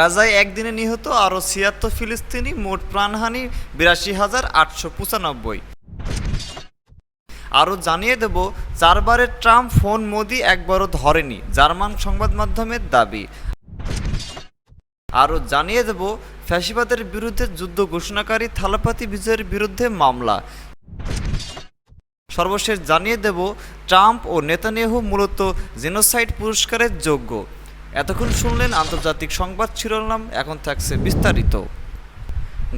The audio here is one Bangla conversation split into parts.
গাজায় একদিনে নিহত আরও ছিয়াত্তর ফিলিস্তিনি, মোট প্রাণহানি বিরাশি হাজার আটশো পঁচানব্বই। আরও জানিয়ে দেব চারবারের ট্রাম্প ফোন মোদি একবারও ধরেনি, জার্মান সংবাদ মাধ্যমের দাবি। আরও জানিয়ে দেব, ফ্যাসিবাদের বিরুদ্ধে যুদ্ধ ঘোষণাকারী থালাপাতি বিজয়ের বিরুদ্ধে মামলা। সর্বশেষ জানিয়ে দেব, ট্রাম্প ও নেতানিয়াহু মূলত জেনোসাইড পুরস্কারের যোগ্য। এতক্ষণ শুনলেন আন্তর্জাতিক সংবাদ শিরোনাম, এখন থাকছে বিস্তারিত।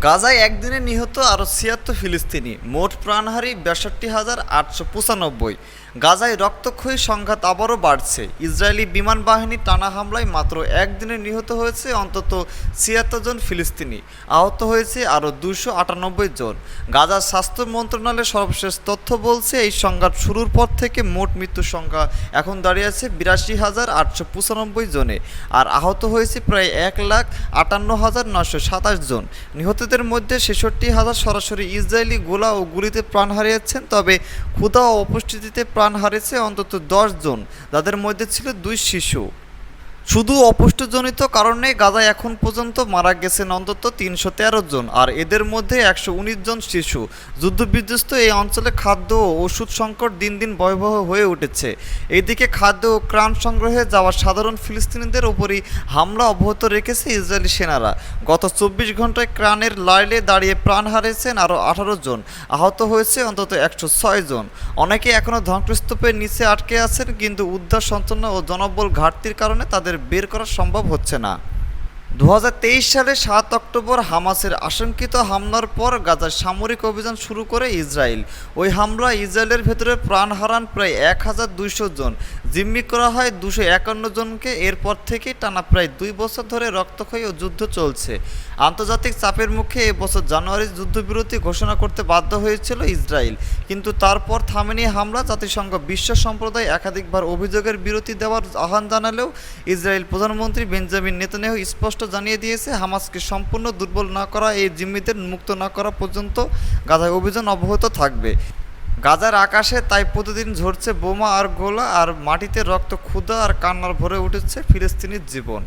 গাজায় একদিনে নিহত আরও ছিয়াত্তর ফিলিস্তিনি, মোট প্রাণহারি বাষট্টি হাজার আটশো পঁচানব্বই। গাজায় রক্তক্ষয়ী সংঘাত আবারও বাড়ছে। ইসরায়েলি বিমান বাহিনী টানা হামলায় মাত্র একদিনে নিহত হয়েছে অন্তত ছিয়াত্তর জন ফিলিস্তিনি। আহত হয়েছে আরও দুশো আটানব্বই জন। গাজার স্বাস্থ্য মন্ত্রণালয়ের সর্বশেষ তথ্য বলছে, এই সংঘাত শুরুর পর থেকে মোট মৃত্যুর সংখ্যা এখন দাঁড়িয়েছে বিরাশি হাজার আটশো পঁচানব্বই জনে আর আহত হয়েছে প্রায় এক লাখ আটান্ন হাজার নশো সাতাশ জন। নিহতদের মধ্যে ছেষট্টি হাজার সরাসরি ইসরায়েলি গোলা ও গুলিতে প্রাণ হারিয়েছেন, তবে ক্ষুধা ও উপস্থিতিতে প্রাণ হারিয়েছে অন্তত জন। যাদের মধ্যে ছিল দুই শিশু। শুধু অপুষ্টজনিত কারণে গাজায় এখন পর্যন্ত মারা গেছেন অন্তত তিনশো তেরো জন, আর এদের মধ্যে একশো উনিশ জন শিশু। যুদ্ধবিধ্বস্ত এই অঞ্চলে খাদ্য ও ওষুধ সংকট দিন দিন ভয়াবহ হয়ে উঠেছে। এদিকে খাদ্য ও ত্রাণ সংগ্রহে যাওয়া সাধারণ ফিলিস্তিনিদের ওপরই হামলা অব্যাহত রেখেছে ইসরায়েলি সেনারা। গত চব্বিশ ঘন্টায় ত্রাণের লাইলে দাঁড়িয়ে প্রাণ হারিয়েছেন আরও আঠারো জন, আহত হয়েছে অন্তত একশো ছয় জন। অনেকে এখনও ধ্বংসস্তূপের নিচে আটকে আছেন, কিন্তু উদ্ধার, সঞ্চালনা ও জনবল ঘাটতির কারণে তাদের বের করা সম্ভব হচ্ছে না। দু হাজার তেইশ সালে সাত অক্টোবর হামাসের আশঙ্কিত হামলার পর গাজার সামরিক অভিযান শুরু করে ইসরায়েল। ওই হামলা ইসরায়েলের ভেতরে প্রাণ হারান প্রায় এক হাজার দুইশো জন। জিম্মি করা হয় দুশো একান্ন জনকে। এরপর থেকে টানা প্রায় দুই বছর ধরে রক্তক্ষয়ী ও যুদ্ধ চলছে। আন্তর্জাতিক চাপের মুখে এবছর জানুয়ারি যুদ্ধবিরতি ঘোষণা করতে বাধ্য হয়েছিল ইসরায়েল। কিন্তু তারপর থামেনি হামলা। জাতিসংঘ বিশ্ব সম্প্রদায় একাধিকবার অভিযোগের বিরতি দেওয়ার আহ্বান জানালেও ইসরায়েল প্রধানমন্ত্রী বেঞ্জামিন নেতানিয়াহু স্পষ্ট জানিয়ে দিয়েছে, হামাসকে সম্পূর্ণ দুর্বল না করা, এই জিম্মিদের মুক্ত না করা পর্যন্ত গাজায় অভিযান অব্যাহত থাকবে। গাজার আকাশে তাই প্রতিদিন ঝরছে বোমা আর গোলা, আর মাটিতে রক্ত ক্ষুধা আর কান্নার ভরে উঠেছে ফিলিস্তিনির জীবন।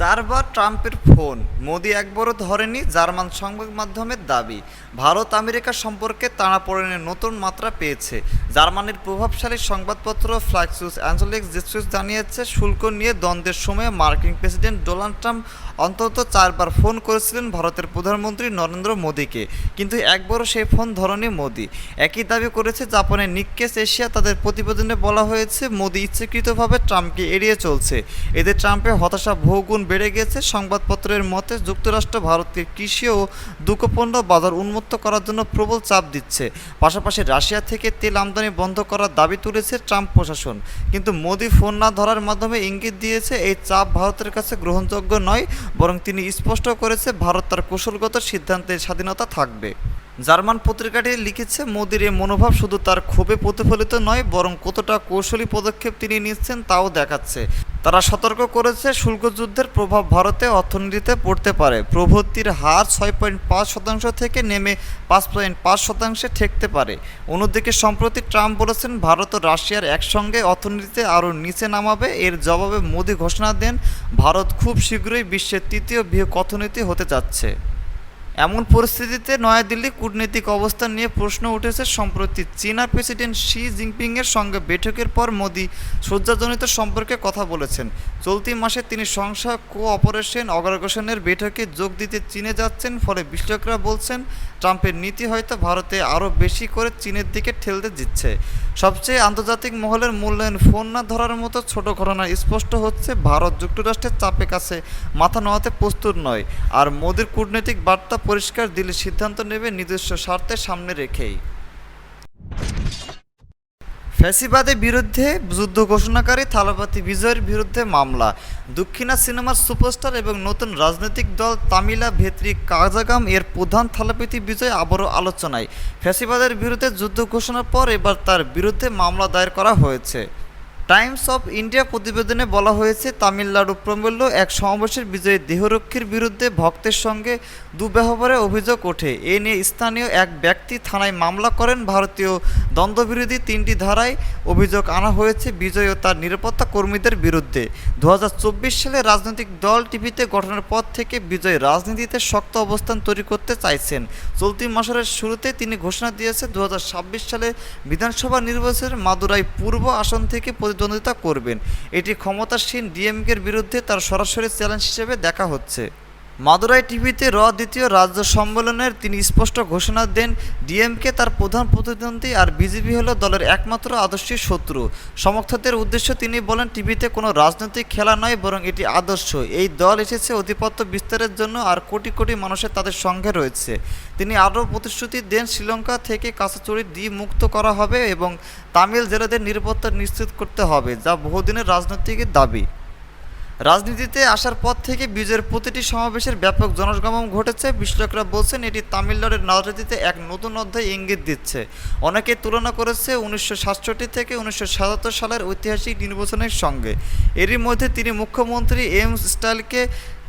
চারবার ট্রাম্পের ফোন। মোদি একবারও ধরেনি জার্মান সংবাদ মাধ্যমের দাবি। ভারত আমেরিকা সম্পর্কে টানাপোড়েনের নতুন মাত্রা পেয়েছে। জার্মানির প্রভাবশালী সংবাদপত্র ফ্লাক্সুস অ্যাঞ্জেলিক জেসুস জানিয়েছে, শুল্ক নিয়ে দ্বন্দ্বের সময় মার্কিন প্রেসিডেন্ট ডোনাল্ড ট্রাম্প অন্তত চারবার ফোন করেছিলেন ভারতের প্রধানমন্ত্রী নরেন্দ্র মোদীকে। কিন্তু একবারও সেই ফোন ধরেনি মোদি। একই দাবি করেছে জাপানের নিক্কেস এশিয়া। তাদের প্রতিবেদনে বলা হয়েছে, মোদি ইচ্ছাকৃতভাবে ট্রাম্পকে এড়িয়ে চলছে। এতে ট্রাম্পের হতাশা বহুগুণ বেড়ে গেছে। সংবাদপত্রের মতে, যুক্তরাষ্ট্র ভারতকে কৃষি ও দুঃখপণ্য বাজার উন্মুক্ত করার জন্য প্রবল চাপ দিচ্ছে। পাশাপাশি রাশিয়া থেকে তেল আমদানি বন্ধ করার দাবি তুলেছে ট্রাম্প প্রশাসন। কিন্তু মোদি ফোন না ধরার মাধ্যমে ইঙ্গিত দিয়েছে, এই চাপ ভারতের কাছে গ্রহণযোগ্য নয়, বরং তিনি স্পষ্ট করেছে, ভারত তার কৌশলগত সিদ্ধান্তের স্বাধীনতা থাকবে। জার্মান পত্রিকাটি লিখেছে, মোদির এই মনোভাব শুধু তার ক্ষোভে প্রতিফলিত নয়, বরং কতটা কৌশলী পদক্ষেপ তিনি নিচ্ছেন তাও দেখাচ্ছে। তারা সতর্ক করেছে শুল্ক যুদ্ধের প্রভাব ভারতে অর্থনীতিতে পড়তে পারে। প্রবৃত্তির হার ছয় পয়েন্ট পাঁচ শতাংশ থেকে নেমে পাঁচ পয়েন্ট পাঁচ শতাংশে ঠেকতে পারে। অন্যদিকে, সম্প্রতি ট্রাম্প বলেছেন, ভারত ও রাশিয়ার একসঙ্গে অর্থনীতিতে আরও নিচে নামাবে। এর জবাবে মোদি ঘোষণা দেন, ভারত খুব শীঘ্রই বিশ্বের তৃতীয় বৃহৎ অর্থনীতি হতে যাচ্ছে। এমন পরিস্থিতিতে নয়াদিল্লি কূটনৈতিক অবস্থান নিয়ে প্রশ্ন উঠেছে সম্প্রতি চীনা প্রেসিডেন্ট শি জিনপিংয়ের সঙ্গে বৈঠকের পর মোদি শয্যাজনিত সম্পর্কে কথা বলেছেন। চলতি মাসে তিনি সংস্থা কোঅপারেশন অগ্রগোশনের বৈঠকে যোগ দিতে চীনে যাচ্ছেন, ফলে বিশ্লেষকরা বলছেন, ট্রাম্পের নীতি হয়তো ভারতে আরও বেশি করে চীনের দিকে ঠেলতে দিচ্ছে। সবচেয়ে আন্তর্জাতিক মহলের মূল্যায়ন ফোন না ধরার মতো ছোট ঘটনা স্পষ্ট হচ্ছে, ভারত যুক্তরাষ্ট্রের চাপে কাছে মাথা নোয়াতে প্রস্তুত নয়। আর মোদির কূটনৈতিক বার্তা পরিষ্কার দিল্লি সিদ্ধান্ত নেবে নিজস্ব স্বার্থে সামনে রেখেই। ফ্যাসিবাদের বিরুদ্ধে যুদ্ধ ঘোষণাকারী থালাপাতি বিজয়ের বিরুদ্ধে মামলা। দক্ষিণা সিনেমার সুপারস্টার এবং নতুন রাজনৈতিক দল তামিলা ভেত্রী কাজাগাম এর প্রধান থালাপতি বিজয় আবারও আলোচনায়। ফ্যাসিবাদের বিরুদ্ধে যুদ্ধ ঘোষণার পর এবার তার বিরুদ্ধে মামলা দায়ের করা হয়েছে। টাইমস অফ ইন্ডিয়া প্রতিবেদনে বলা হয়েছে, তামিলনাড়ু প্রমূল্য এক সমাবেশের বিজয়ী দেহরক্ষীর বিরুদ্ধে ভক্তের সঙ্গে দুর্ব্যবহারের অভিযোগ ওঠে। এ নিয়ে স্থানীয় এক ব্যক্তি থানায় মামলা করেন। ভারতীয় দ্বন্দ্ববিরোধী তিনটি ধারায় অভিযোগ আনা হয়েছে বিজয় ও তার নিরাপত্তা কর্মীদের বিরুদ্ধে। দু হাজার চব্বিশ সালে রাজনৈতিক দল টিভিতে গঠনের পর থেকে বিজয় রাজনীতিতে শক্ত অবস্থান তৈরি করতে চাইছেন। চলতি মাসের শুরুতে তিনি ঘোষণা দিয়েছে দু হাজার ছাব্বিশ সালে বিধানসভা নির্বাচনের মাদুরাই পূর্ব আসন থেকে প্রতিদ্বন্দ্বিতা করবেন। এটি ক্ষমতাসীন ডিএমকের বিরুদ্ধে তার সরাসরি চ্যালেঞ্জ হিসেবে দেখা হচ্ছে। মাদুরাই টিভিতে র দ্বিতীয় রাজ্য সম্মেলনের তিনি স্পষ্ট ঘোষণা দেন, ডিএমকে তার প্রধান প্রতিদ্বন্দ্বী আর বিজেপি হলো দলের একমাত্র আদর্শী শত্রু। সমর্থকদের উদ্দেশ্যে তিনি বলেন, টিভিতে কোনো রাজনৈতিক খেলা নয়, বরং এটি আদর্শ। এই দল এসেছে অধিপত্য বিস্তারের জন্য আর কোটি কোটি মানুষের তাদের সঙ্গে রয়েছে। তিনি আরও প্রতিশ্রুতি দেন, শ্রীলঙ্কা থেকে কাঁচাচুরি দ্বীপ মুক্ত করা হবে এবং তামিল জেলেদের নিরাপত্তা নিশ্চিত করতে হবে, যা বহুদিনের রাজনৈতিক দাবি। রাজনীতিতে আসার পর থেকে বিজয়ের প্রতিটি সমাবেশের ব্যাপক জনসমাগম ঘটেছে। বিশ্লেষকরা বলছেন, এটি তামিলনাড়ুর রাজনীতিতে এক নতুন অধ্যায় ইঙ্গিত দিচ্ছে। অনেকে তুলনা করেছে উনিশশো সাতষট্টি থেকে উনিশশো সাতাত্তর সালের ঐতিহাসিক নির্বাচনের সঙ্গে। এরই মধ্যে তিনি মুখ্যমন্ত্রী এম স্টাইলকে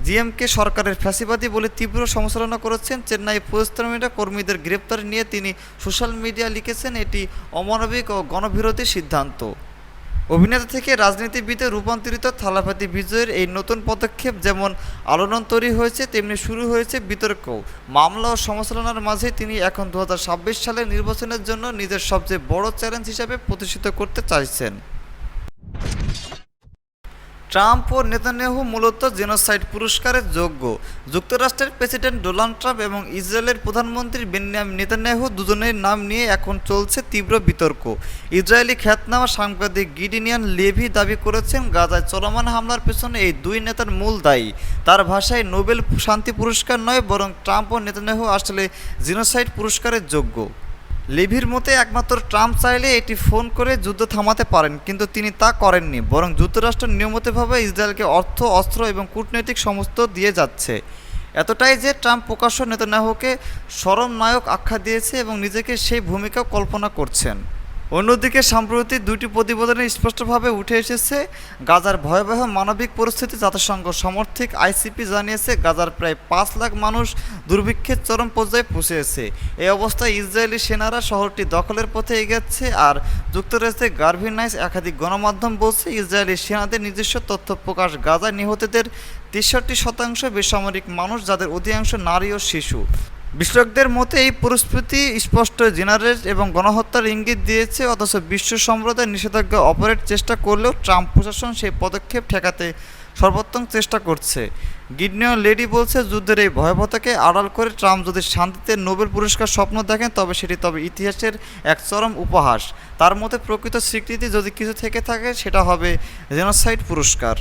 জিএমকে সরকারের ফ্যাসিবাদী বলে তীব্র সমালোচনা করেছেন। চেন্নাই পরিশ্রমীরা কর্মীদের গ্রেপ্তার নিয়ে তিনি সোশ্যাল মিডিয়া লিখেছেন, এটি অমানবিক ও গণবিরোধী সিদ্ধান্ত। অভিনেতা থেকে রাজনীতিবিদে রূপান্তরিত থালাপাতি বিজয়ের এই নতুন পদক্ষেপ যেমন আলোড়ন তৈরি হয়েছে, তেমনি শুরু হয়েছে বিতর্ক মামলা ও সমালোচনার মাঝে তিনি এখন দু হাজার ছাব্বিশ সালের নির্বাচনের জন্য নিজের সবচেয়ে বড় চ্যালেঞ্জ হিসাবে প্রতিষ্ঠিত করতে চাইছেন। ট্রাম্প ও নেতানিয়াহু মূলত জেনোসাইড পুরস্কারের যোগ্য। যুক্তরাষ্ট্রের প্রেসিডেন্ট ডোনাল্ড ট্রাম্প এবং ইসরায়েলের প্রধানমন্ত্রী বেনিয়ামিন নেতানিয়াহু দুজনের নাম নিয়ে এখন চলছে তীব্র বিতর্ক। ইসরায়েলি খ্যাতনামা সাংবাদিক গিডিনিয়ান লেভি দাবি করেছেন, গাজায় চলমান হামলার পেছনে এই দুই নেতার মূল দায়ী। তার ভাষায় নোবেল শান্তি পুরস্কার নয়, বরং ট্রাম্প ও নেতানিয়াহু আসলে জিনোসাইড পুরস্কারের যোগ্য। লেভির মতে একমাত্র ট্রাম্প চাইলে এটি ফোন করে যুদ্ধ থামাতে পারেন, কিন্তু তিনি তা করেননি, বরং যুক্তরাষ্ট্র নিয়মিতভাবে ইসরায়েলকে অর্থ, অস্ত্র এবং কূটনৈতিক সমস্ত দিয়ে যাচ্ছে। এতটাই যে ট্রাম্প প্রকাশ্য নেতানিয়াহুকে সরম নায়ক আখ্যা দিয়েছে এবং নিজেকে সেই ভূমিকা কল্পনা করছেন। অন্যদিকে সাম্প্রতিক দুটি প্রতিবেদনে স্পষ্টভাবে উঠে এসেছে, গাজার ভয়াবহ মানবিক পরিস্থিতি জাতিসংঘ সমর্থিক আইসিপি জানিয়েছে, গাজার প্রায় পাঁচ লাখ মানুষ দুর্ভিক্ষের চরম পর্যায়ে পৌঁছেছে। এই অবস্থায় ইসরায়েলি সেনারা শহরটি দখলের পথে এগোচ্ছে আর যুক্তরাষ্ট্রের গার্ভিনাইস একাধিক গণমাধ্যম বলছে, ইসরায়েলি সেনাদের নিজস্ব তথ্য প্রকাশ গাজায় নিহতদের তেষট্টি শতাংশ বেসামরিক মানুষ, যাদের অধিকাংশ নারী ও শিশু। বিশ্লেষকদের মতে, এই পরিস্থিতি স্পষ্ট জেনারেল এবং গণহত্যার ইঙ্গিত দিয়েছে, অথচ বিশ্ব সম্প্রদায় নিষেধাজ্ঞা অপারেট চেষ্টা করলেও ট্রাম্প প্রশাসন সেই পদক্ষেপ ঠেকাতে সর্বোত্তম চেষ্টা করছে। গিডনিয়ন লেডি বলছে, যুদ্ধের এই ভয়াবহতাকে আড়াল করে ট্রাম্প যদি শান্তিতে নোবেল পুরস্কার স্বপ্ন দেখেন, তবে সেটি তবে ইতিহাসের এক চরম উপহাস। তার মতে, প্রকৃত স্বীকৃতি যদি কিছু থেকে থাকে, সেটা হবে জেনোসাইড পুরস্কার।